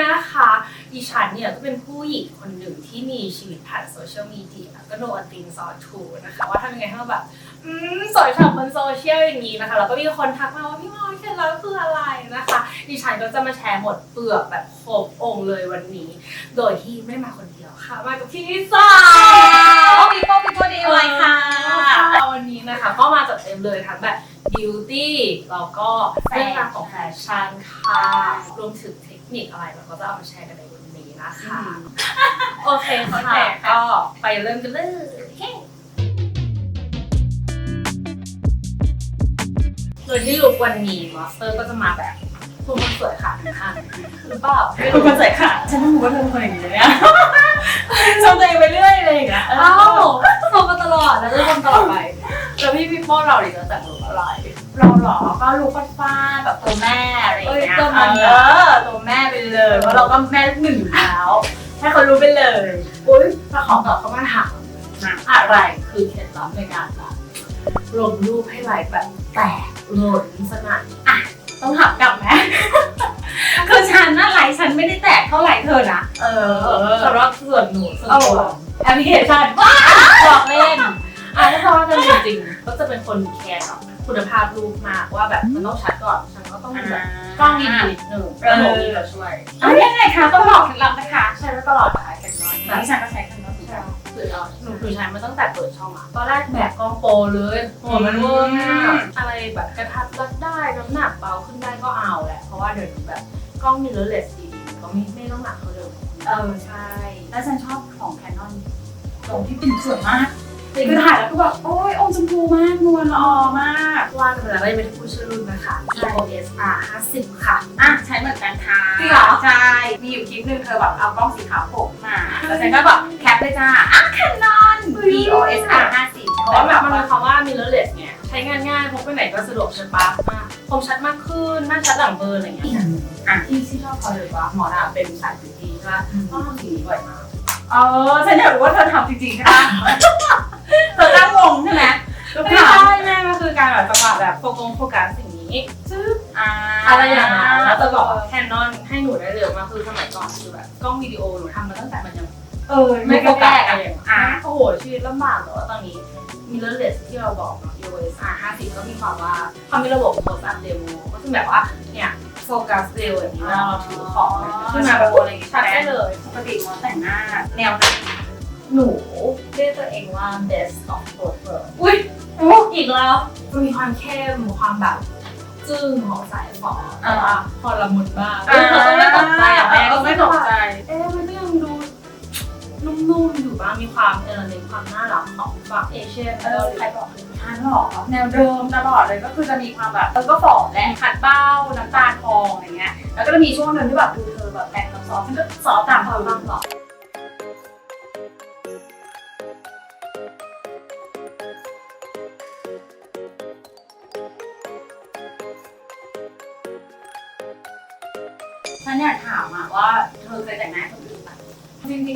นะคะดิฉันเนี่ยก็เป็นผู้หญิงคนหนึ่ง ที่มีชีวิตผ่านโซเชียลมีเดียก็โดนติงซอทูนะคะ ว่าทำยังไงให้เราแบบอืมสวยฉ่ำบนโซเชียลอย่างนี้นะคะ แล้วก็มีคนทักมาว่าพี่มอยเคล็ดลับคืออะไรนะคะดิฉันก็จะมาแชร์หมดเปลือกแบบครบองค์เลยวันนี้ โดยที่ไม่ได้มาคนเดียวค่ะ มากับพี่สาวปีโป้ปีโป้ดีไว้ค่ะวันนี้นะคะก็มาจัดเต็มเลยทั้งแบบ beauty แล้วก็เรื่องราวของแฟชั่นค่ะรวมถึงเทคนิคอะไรเราก็จะเอามาแชร์กันในวั นนี้นะคะ โอเคโอค่ะเคค่ะก็ไปเริ่มกันเลยเฮ้โดยที่ลุกวันนี้มอสเตอร์ก็จะมาแบบ คุณคนสวยค่ะอะหรือเปล่าเป็นคนใส่ขาฉันต้องรู้ว่าเธอเป็นคนอย่างนี้เลยเนี่ยชมตัวเองไปเรื่อยเลยอย่างเงี้ยเอ้าโทรมาตลอดแล้วจะทำตลอดไป แล้วพี่พี่โป้เราดิจะแต่งลุคอะไร เราหรอ ก็รู้ฟาดฟาดแบบตัวแม่อะไรอย่างเงี้ยเอ้ยตัวมันเออตัวแม่ไปเลยเพราะเราก็แม่หนึ่งอยู่แล้วให้เขารู้ไปเลยอุ้ยถ้าขอตอบเข้ามาถามนะอะไรคือเคล็ดลับในการแบบลงรูปให้ไลค์แบบแตกล้นสนั่น ต้องถามกลับไหม คือฉันน่ะไลฟ์ฉันไม่ได้แตกเท่าไหร่เธอนะ เออสำหรับส่วนหนูส่วนเอาตัวแอปพลิเคชันว้าบอกเล่นอะถ้าเพราะว่ากันจริงๆก็จะเป็นคนแคร์กับคุณภาพรูปมากว่าแบบมันต้องชัดก่อนฉันก็ต้องแบบกล้องดีๆนิดนึงแล้วหนูมีเราช่วยเอายังไงคะต้องบอกเคล็ดลับนะคะใช้มาตลอดนะคะแคนนอนแต่ที่ฉันก็ใช้กันก็ถูกแล้ว คือเราหนูถือใช้มาตั้งแต่เปิดช่องอะตอนแรกแบบกล้องโปรเลยหัวมันเวอร์มากอะไรแบบกระทัดรัดได้น้ำหนักเบาขึ้นได้ก็เอาแหละ เพราะว่าเดี๋ยวนี้แบบกล้องมิเรอร์เลสดีๆก็ไม่ไม่ต้องหนักเท่าเดิมเออใช่ แล้วฉันชอบของแคนนอนตรงที่เป็นสวยมาก คือถ่ายแล้วก็แบบโอ้ยองค์ชมพูมากนวลละออมากว่ากันไปแล้วไม่เป็นผู้ชื่อรุ่นนะคะ EOS R 50ค่ะ อะ ใช้เหมือนกันค่ะจริงเหรอ ใช่ มีอยู่คลิปหนึงเธอแบบเอากล้องสีขาวโผล่มา แล้วฉันก็แบบแคปเลยจ้าอะแคนนอน EOS R 50เพราะเพราะว่าแบแบบบมันหว่ามายความว่า mirrorless เนี่ย ใช้งานง่ายพกไปไหนก็สะดวกใช่ปะอะคมชัดมากขึ้นหน้าชัดหลังเบลอร์อะไรอย่างเงี้ยอีกอย่างหนึ่งอะที่ที่ชอบเขาเลยว่าหมอน่ะเป็นสายบิวตี้ใช่ปะต้องทำสิ่งนี้บ่อยมากเออฉันอยากรู้ว่าเธอทำจริงๆใช่ไหมเธอตั้งวง ใช่ไหมทุกไม่ครั้งใช่แม่ก็คือการแบบจังหวะแบบโฟกัสโฟกัสสิ่งนี้ซึ่งอ่าอะไรอย่างนั้นแล้วจะบอกแคนนอนให้หนูได้เร็วมากคือสมัยก่อนคือแบบกล้องวิดีโอหนูทำมาตั้งแต่มันยังเออไม่ไม่โฟโฟกักัสสอะอะไรไรอย่างอะอะโอ้โหชีวิตลำบากแต่ว่าตอนนี้ mirrorless ที่เราบอกเนาะ EOS R 50ก็มีความว่าเขามีระบบ close up demo ก็คือแบบว่าเนี่ยโฟกัสเร็วอย่างนี้เวลาเราถือของอะไรอย่างเงี้ยขึ้นมาแบบอะไรอย่างเงี้ยชัดได้เลยปกติมอแต่งหน้าแนวไหนหนูเรียกตัวเองว่า best of both worlds อุ้ยอีกแล้วมันมีความเข้มความแบบจึ้งของสายฝอแต่ว่าพอละมุนมากเออเราก็ไม่ตกใจอะแม่ก็ไม่ตกใจ เอ๊ะมันก็ยังดูนุ่มๆอยู่บ้างมีความเอลเมนต์ความน่ารักของฝั่งเอเชียนเออใครบอกฉันหรอแนวเดิมตลอดเลยก็คือจะมีความแบบเออก็ฝ่อแหละขัดเบ้าน้ำตาลทองอะไรเงี้ยแล้วก็จะมีช่วงหนึงที่แบบดูเธอแบบแต่งแบบซอฟต์ฉันก็ซอฟต์ตามเธอบ้างหรอ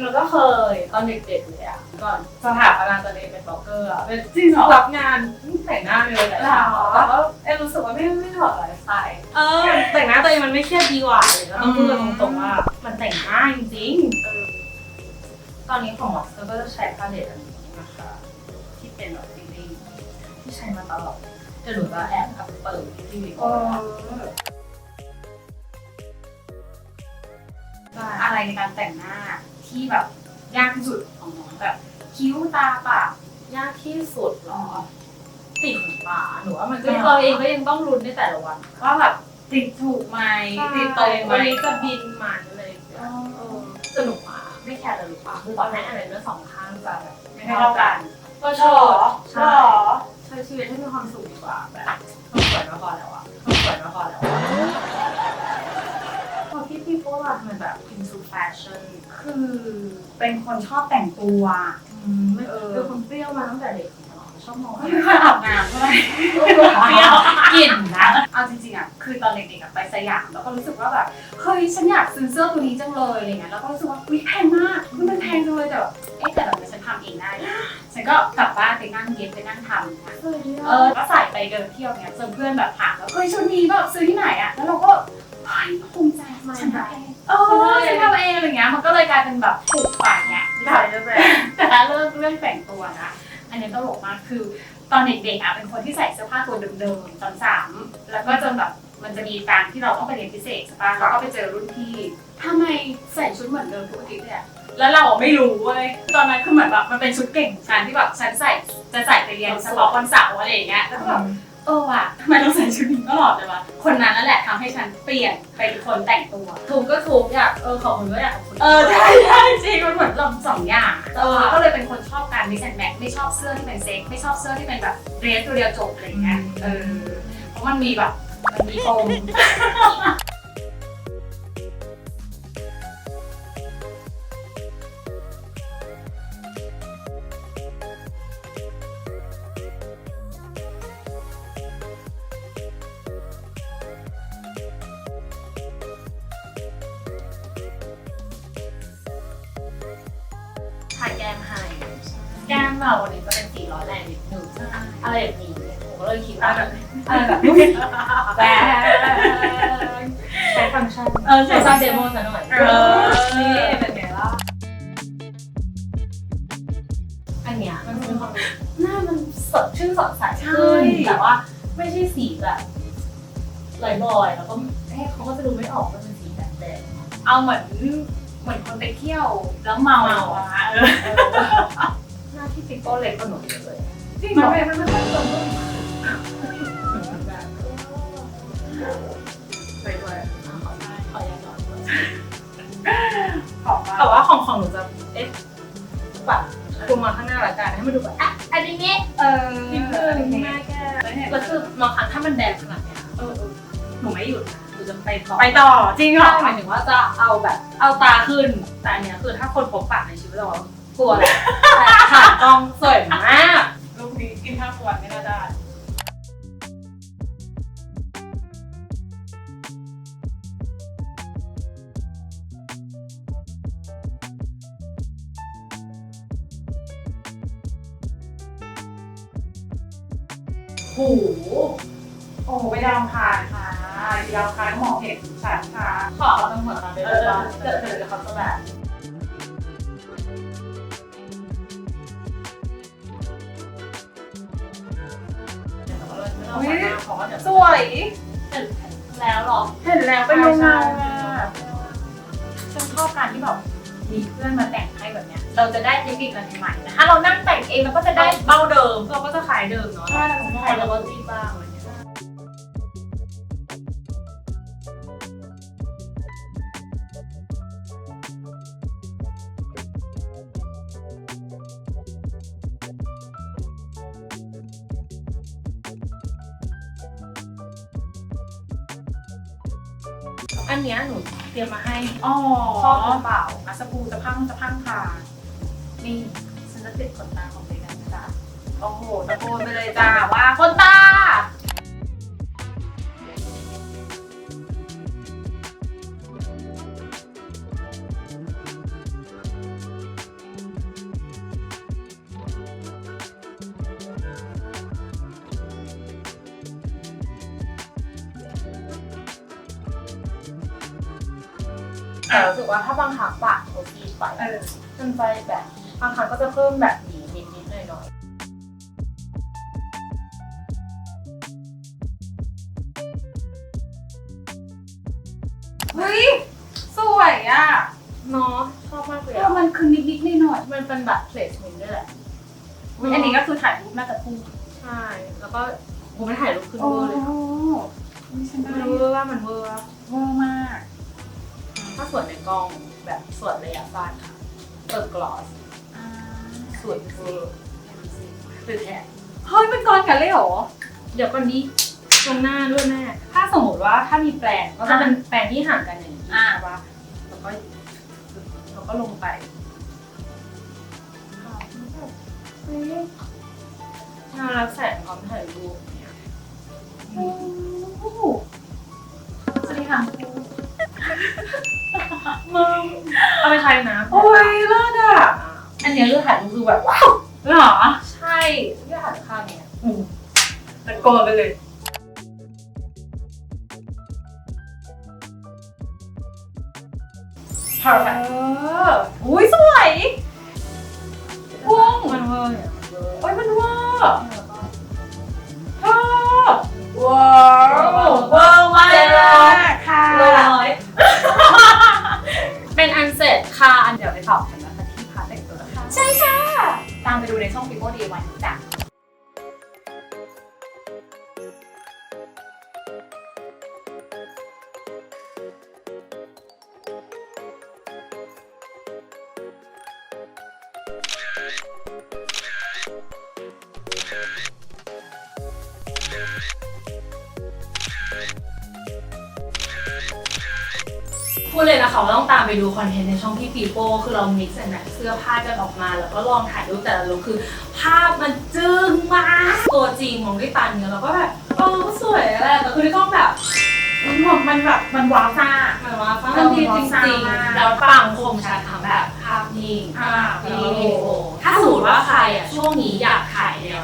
ๆเราก็เคยตอนเด็กๆเลยอะก่อนสถาปนาตัวเองเป็นบล็อกเกอร์อะเป็นจริงเหรอรับงานแต่งหน้าเลยแต่เช้าหรอแต่ว่าเอ๊ะรู้สึกว่าไม่ไม่ถอดไลฟ์สไตล์เออแต่งหน้าตัวเองมันไม่เครียดดีกว่าเลยก็ต้องพูดกันตรงๆว่า มันแต่งง่ายจริงๆเออตอนนี้ของมอสเตอร์ก็จะใช้พาเลตอันนี้นะคะ ที่เป็นแบบจริงที่ใช้มาตลอดแต่หนูจะแอบอัพเปิดที่วิๆดีเอโออได้อะไรในการแต่งหน้า ที่แบบยากที่สุดของน้องแบบคิ้วตาปากยากที่สุดเหรอติดขนตาหนูว่ามันก็อ๋อเราเองก็ยังต้องรุนในแต่ละวัน ว่าแบบติดถูกไหมติดตรงไหมวันนี้จะบินมาอะไรอย่างเงี้ยเออสนุกมากไม่แคร์เลยหรือเปล่าคือตอนนั้นอะไรเนื้อสองข้างจะแบบไม่เท่ากันก็ชหรออบใช่หรอใช้ชีวิตให้มีความสุขดีกว่าแบบต้องสวยมาพอแล้วอะต้องสวยมาพอแล้วอะพอพี่พี่โป้ล่ะทำไมแบบ into fashion คือเป็นคนชอบแต่งตัวอืมไม่เออเป็นคนเปรี้ยวมาตั้งแต่เด็กเหรอชอบมองไม่เคยอาบน้ำเท่าไหร่เปรี้ยวกลิ่นนะเอาจริงๆอะคือตอนเด็กๆอะไปสยามแล้วก็รู้สึกว่าแบบเฮ้ยฉันอยากซื้อเสื้อตัวนี้จังเลยอะไรเงี้ยแล้วก็รู้สึกว่าอุ้ยแพงมากคือมันแพงจังเลยแต่แบบเอ๊ะแต่แบบฉันทำเองได้นะฉันก็กลับบ้านไปนั่งเย็บไปนั่งทำนะเออเออก็ใส่ไปเดินเที่ยวเนี้ยเจอเพื่อนแบบถามว่าเฮ้ยชุดนี้แบบซื้อที่ไหนอะแล้วเราก็ เฮ้ยภูมิใจฉันทำเองเออแบบปลูกฝังเนี่ยใช่ใช่ไหมแต่ถ้าเรื่องเรื่องแต่งตัวนะ อันนี้ตลกมากคือตอนเด็กๆอะเป็นคนที่ใส่เสื้อผ้าตัวเดิมๆตอนสามแล้วก็จนแบบมันจะมีการที่เราต้องไปเรียนพิเศษใช่ปะแล้วก็ไปเจอรุ่นพี่ทำไมใส่ชุดเหมือนเดิมทุกอาทิตย์เลยอะแล้วเราอะไม่รู้เว้ยตอนนั้นคือเหมือนแบบมันเป็นชุดเก่งของฉันที่แบบฉันใส่จะใส่ไปเรียนเฉพาะวันเสาร์อะไรอย่างเงี้ยแล้วก็แบบ เออว่ะทำไมต้องใส่ชุดนี้ตลอดเลยวะคนนั้นนั่นแหละทำให้ฉันเปลี่ยนไปเป็นคนแต่งตัวถูกก็ถูกอยากเออขอบคุณก็อยากขอบคุณเออใช่ใช่จริงมันเหมือนลมสองอย่างเออก็เลยเป็นคนชอบการมิกซ์แอนด์แมทไม่ชอบเสื้อที่เป็นเซ็กไม่ชอบเสื้อที่เป็นแบบเดรสตัวเดียวจบอะไรอย่างเงี้ยเออเพราะมันมีแบบมันมีปม มเราวันนี้ก็เป็นสีร้อนแรงนิดนึงอะไรแบบนี้ผมก็เลยคิดว่าแบบอะไรแบบนี้แบงใช้ฟังก์ชันเออใช่ใช้ซับเดโมซะหน่อยเออนี่เป็นไงล่ะอันเนี้ยมันมีความหน้ามันสดชื่นสดใสขึ้นแต่ว่าไม่ใช่สีแบบลอยๆแล้วก็เอ๊ะเขาก็จะดูไม่ออกว่าเป็นสีแบบแดงเอาเหมือนเหมือนคนไปเที่ยวแล้วเมาเมาอะเออหน้าที่ปิโป้เล็กกว่าหนูเยอะเลยจริงเหมัรนอไม่มันไม่ค่อยตรงด้วยไปด้วยอะขอได้ขอยังหน่อยของแต่ว่าของของหนูจะเอ๊ะแบบดูมาข้างหน้าละกันให้มันดูแบบอะอันนี้เออนิดนึงหน้าแก้แล้วคือบางครั้งถ้ามันแดงขนาดเนี้ยเออเออหนูไม่หยุดหนูจะไปต่อไปต่อจริงเหรใช่อหมายถึงว่าจะเอาแบบเอาตาขึ้นแต่อันเนี้ยคือถ้าคนพบปะในชีวิตเราอะ กลัวแหละแต่ผ่านกล้องสวยมาก ลูกนี้กินข้าวกวนไม่น่าได้โหโอ้ไปดาวอังคารค่ะดาวอังคารก็มองเห็นฉันค่ะขอเขาต้องหัวตาด้วยบ้างเดี๋ยวเดี๋ยวเขาจะแบบ เขาก็จะสวยเห็นแล้วหรอเห็นแล้วเป็นยังไงฉันชอบการที่แบบมีเพื่อนมาแต่งให้แบบเนี้ย เราจะได้เทคนิคอะไรใหม่ๆนะถ้าเรานั่งแต่งเองเราก็จะได้เบ้าเดิมเราก็จะขายเดิมเนาะใช่เราเราก็จะขายได้แล้วก็ตีบ้างอะไรเงี้ย อันเนี้ยหนูเตรียมมาให้อ๋อพ่อตัวเปล่าอาสปูจะพังจะพังค่ะนี่ฉันจะติดขนตาของตัวเองนะจ๊ะโอ้โหตะโกนไปเลยจ้าว่าขนตาาถ้าบางครั้งปากเขาตีไปเออมันไปแบบบางครั้งก็จะเพิ่มแบบนี้นิดๆหน่อยเฮ้ยสวยอะๆเนาะชอบมากเลยเอออะมันคือนิดๆหน่อยมันเป็นแบบ placement ด้วยแหละๆอุ๊ยอันนี้ก็คือถ่ายรูปน่าจะคู่ใช่แล้วก็กูไม่ถ่ายรูปขึ้นโอ้เวอร์เลยค่ะยฉันได้ไม่รู้ว่ามันเวอร์ปะเวอร์มาก ถ้าสวยในกล้องแบบสวยระยะสั้นค่ะเปิดกลอสอ่าสวยเวอร์คือแท้เฮ้ยมันก่อนกันเลยเหรอ เดี๋ยวก่อนดีตรงหน้าด้วยแม่ ถ้าสมมติว่าถ้ามีแปลงก็จะเป็นแปลงที่ห่างกันอย่างนี้อ่าใช่ปะแล้วก็แล้วก็ลงไปเฮ้ยน่ารักแสงความถ่ายรูปเนี่ยโอ้โหสวัสดีค่ะ มึงเอาไปใช้นะโอ้ยเลิศอะ อันเนี้ยเลือกถ่ายรูปคือแบบว้าวเหรอ ใช่เลือกถ่ายข้างเนี่ยตะโกนไปเลย perfect เอออุ้ยสวยพุ่งมันเวอร์โอ้ยมันเวอร์เออว้าวเวอร์มากเจ๋งมาก ตามไปดูในช่อง People DIY พูดเลยนะคะว่าต้องตามไปดูคอนเทนต์ในช่องพี่ปีโป้คือเรา mix and match เสื้อผ้ากันออกมา แล้วก็ลองถ่ายรูปแต่ละลุคคือ ภาพมันจึ้งมากตัวจริงมองด้วยตาเนื้อเราก็แบบเออก็สวยแหละแต่คือที่กล้องแบบมันแบบมันแบบมันว้าวซ่าหมายว่าฟ้ามันดีจริงจริงๆๆแล้วปังคมชัดทั้งแบบภาพนิ่งอ่าวิดีโอถ้าสมมติว่าใครอะช่วงนี้อยากถ่ายแนว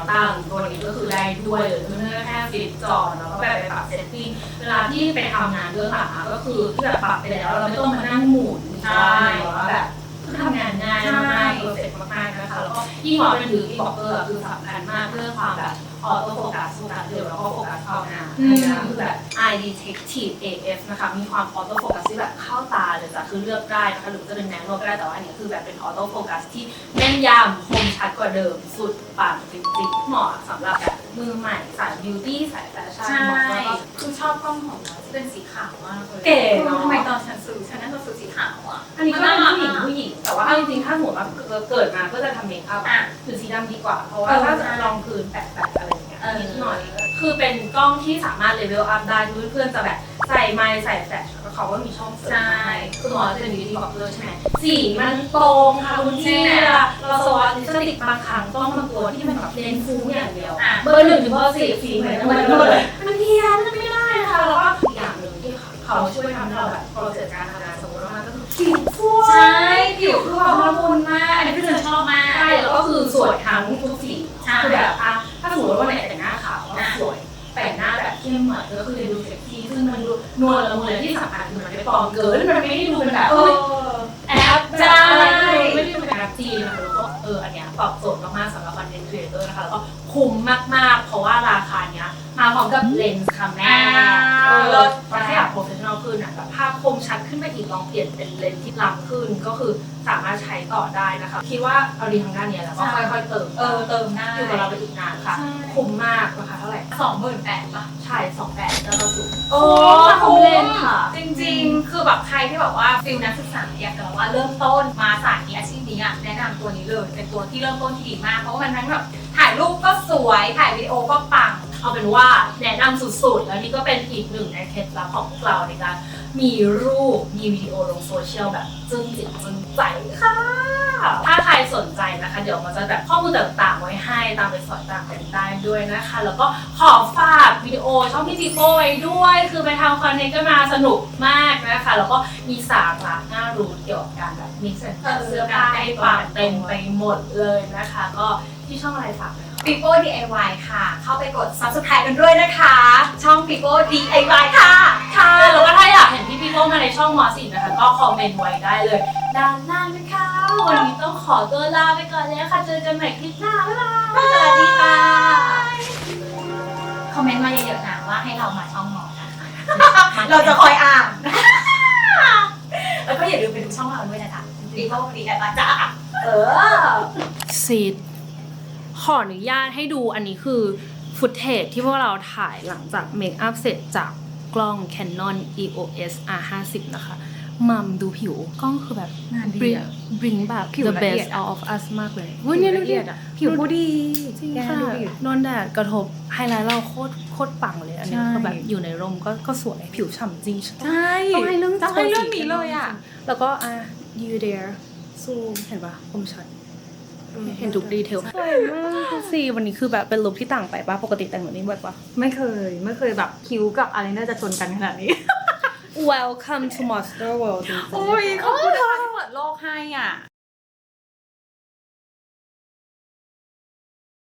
ตั้งตัวนี้ก็คือได้ด้วยเลยเพื่อแค่ฟิตจอแล้วก็แบบไปปรับเซตติ้งเวลาที่ไปทำงานเรื่องหลังอะก็คือที่แบบปรับไปแล้วเราไม่ต้องมานั่งหมุนใช่ หรือว่าแบบคือทำงานง่ายมากๆเพอร์เฟกต์มากๆนะคะแล้วก็ยิ่งหมอเป็นถือที่บอกเกอร์คือสำคัญมากเรื่องความแบบ ออโต้โฟกัสโฟกัสเร็วแล้วก็โฟกัสเข้าหน้าอันนี้คือแบบ eye detective AF นะคะมีความออโต้โฟกัสที่แบบเข้าตาเลยจ้ะคือเลือกได้นะคะหรือจะเป็นแนวโน้ก็ได้แต่ว่าอันนี้คือแบบเป็นออโต้โฟกัสที่แม่นยำคมชัดกว่าเดิมสุดปังจริงๆเหมาะสำหรับแบบ มือใหม่สายบิวตี้สายแฟชั่นใช่เหมาะแล้วก็คือชอบกล้องของเราที่เป็นสีขาวมากเลยเก๋เนอะ ทำไมตอนฉันซื้อฉันน่าจะซื้อสีขาวอะอันนี้ก็เป็นผู้หญิงผู้หญิง แต่ว่าเอาจริงๆถ้าสมมติว่าเกิดมาก็จะทำเมคอัพอะคือสีดำดีกว่า เพราะว่าเออถ้าจะลองพื้นแปะๆอะไรอย่างเงี้ยเออ นิดหน่อย คือเป็นกล้องที่สามารถเลเวลอัพได้เพื่อนๆจะแบบใส่ไมค์ใส่แฟลชแล้วเขาก็มีช่องเสริมให้คือหมอจะเป็นวิธีบอกเลยใช่ไหมสีมันตรงค่ะคุณพี่เวลาเราส วัสดิสติกบางครั้งกล้องบางตัวที่มันแบบเลนส์ฟูอย่างเดียวอะเบอร์หนึ่งถึงเบอร์สี่สีเหมือนกันหมดเลยมันเพี้ยนมันไม่ได้นะคะแล้วก็อีกอย่างหนึ่งที่เขาช่วยทำให้เราแบบโปรเซสการทำงานสมมติว่ามันก็คือผิวฟูใช่ผิวคือแบบละมุนมากอันนี้พี่เจนชอบมากใช่แล้วก็คือสวยทั้งทุกสีใช่คือแบบอะถ้าสมมติว่าวันไหนแต่งหน้าขาวก็สวยแต่งหน้าแบบเข้มหน่อยก็คือดูเซ็กซี่ซึ่งมันดูนวลละมุนและที่สำคัญคือมันไม่ปลอมเกินมันไม่ได้ดูเป็นแบบเอเอ้ยอแอปใช่อะไรไม่ได้ดูเป็นแอปจีนนะคะแล้วก็เอออันเนี้ย ตอบโจทย์มากๆสำหรับคอนเทนต์ครีเอเตอร์นะคะแล้วก็คุ้มมากๆ เพราะว่าราคาเนี้ยมาพร้อมกับเลนส์ค่ะแม่อ่า เออเลิศแล้วถ้าอยากโปรเฟช ชั่นอลขึ้นอะแบบภาพคมชัดขึ้นไปอีกลองเปลี่ยนเป็นเลนส์ที่ล้ำขึ้นก็คือสามารถใช้ต่อได้นะคะคิดว่าเอาดีทางด้านเนี้ยแล้วก็ค่อยๆเติมเออเติมได้อยู่กับเราไปอีกนานค่ะ ใช่ คุ้มมากราคาเท่าไหร่สองหมื่นแปดป่ะ ใช่สองแปดแล้วก็สูงโอ้คุ้ม เล่นค่ะ จริงๆ คือแบบใครที่แบบว่าฟิลนักศึกษาอยากจะแบบว่าเริ่มต้นมาสายนี้อาชีพนี้อะแนะนำตัวนี้เลย เป็นตัวที่เริ่มต้นที่ดีมาก เพราะว่ามันทั้งแบบถ่ายรูปก็สวย ถ่ายวิดีโอก็ปัง เอาเป็นว่าแนะนำสุดๆ แล้วนี่ก็เป็นอีกหนึ่งในเคล็ดลับของพวกเราในการมีรูปมีวิดีโอลงโซเชียลแบบจึ้งจิตจึ้งใจค่ะ ถ้าใครสนใจนะคะ เดี๋ยวมันจะแบบข้อมูลต่างๆ ไว้ให้ตามไปสอยตามกันได้ด้วยนะคะ แล้วก็ขอฝากวิดีโอช่องพี่ปีโป้ไว้ด้วย คือไปทำคอนเทนต์กันมาสนุกมากนะคะ แล้วก็มีสาระน่ารู้เกี่ยวกับการแบบมิกซ์เสื้อผ้าให้ฟังเต็มไปหมดเลยนะคะ ก็ที่ช่องอะไรฝากเลย ค่ะ People DIY ค่ะ เข้าไปกด subscribe กันด้วยนะคะ ช่อง People DIY ค่ะ ค่ะ แล้วก็ถ้าอยากเห็นพี่พี่โป้มาในช่องมอสินนะคะ ก็คอมเมนต์ไว้ได้เลยด้านล่างนะคะ วันนี้ต้องขอตัวลาไปก่อนแล้วค่ะ เจอกันใหม่คลิปหน้า บ๊ายบาย สวัสดีค่ะ คอมเมนต์มาเยอะๆนะว่าให้เรามาช่องหมอกันเราจะคอยอ่านแล้วก็อย่าลืมไปดูช่องเราด้วยนะจ๊ะ People DIY จ้าเออ ซีด ขออนุญาตให้ดูอันนี้คือฟุตเทจที่พวกเราถ่ายหลังจากเมคอัพเสร็จจากกล้อง Canon EOS R50 นะคะมัมดูผิวกล้องคือแบบงานดี bring อะ bring แบบ ผิว the ละเอีย best ดอะ out of us มากเลยเว้ยเนี่ยดูดิ ผิวผู้ดีจริงแกค่ะดูดิ โดนแดดกระทบไฮไลท์เราโคตรโคตรปังเลยอันนี้ใช่ คือแบบอยู่ในร่มก็ก็สวยผิวฉ่ำจริงใช่ต้องให้เรื่องต้องให้เรื่องโทสีนี้เลยอะแล้วก็อะ you there ซูมเห็นปะคมชัด เห็นทุกดีเทลสวยมากสิวันนี้คือแบบเป็นลุคที่ต่างไปปะปกติแต่งแบบนี้บ่อยปะไม่เคย ไม่เคยแบบคิ้วกับอะไรน่าจะชนกันขนาดนี้ Welcome to Monster World จริงๆโอ้ยขอบคุณค่ะที่เปิดโลกให้อะ